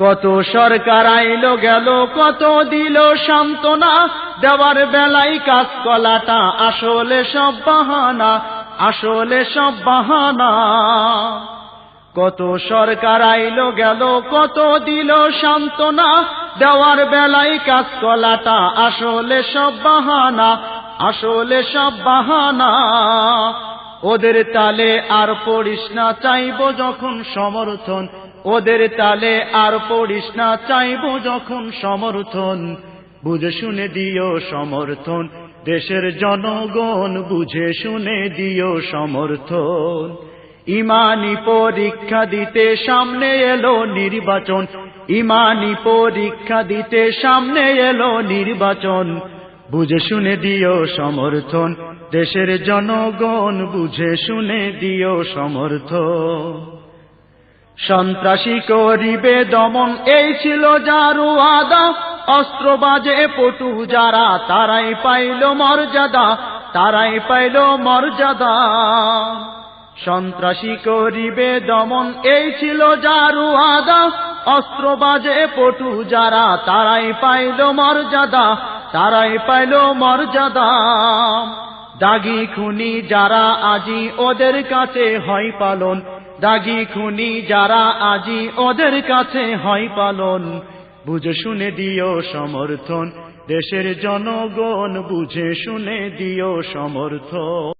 কত সরকার আইলো গেল, কত দিল সান্ত্বনা। দেওয়ার বেলায় কাজ কলাটা আসলে সব বাহানা, আসলে সব বাহানা। কত সরকার আইলো গেল, কত দিল সান্ত্বনা। দেওয়ার বেলায় কাজ কলাটা আসলে সব বাহানা, আসলে সব বাহানা। ওদের তালে আর পড়িস না, চাইব যখন সমর্থন। ওদের তালে আর পড়িস না, চাইব যখন সমর্থন। বুঝে শুনে দিও সমর্থন, দেশের জনগণ বুঝে শুনে দিও সমর্থন। ইমানি পরীক্ষা দিতে সামনে এলো নির্বাচন, ইমানি পরীক্ষা দিতে সামনে এলো নির্বাচন। বুঝে শুনে দিও সমর্থন। দেশের জনগণ বুঝে শুনে দিও সমর্থন। সন্ত্রাসী করিবে দমন, এই ছিল যারু আদা। অস্ত্র বাজে পটু, যারা তারাই পাইল মর্যাদা, তারাই পাইল মর্যাদা। সন্ত্রাসী করিবে দমন, এই ছিল যারু আদা। অস্ত্র বাজে পটু, যারা তারাই পাইল মর্যাদা তারাই পাইল মর্যাদা। দাগি খুনি যারা আজি ওদের কাছে হয় পালন, দাগি খুনি যারা আজি ওদের কাছে হয় পালন। বুঝে শুনে দিও সমর্থন, দেশের জনগণ বুঝে শুনে দিও সমর্থন।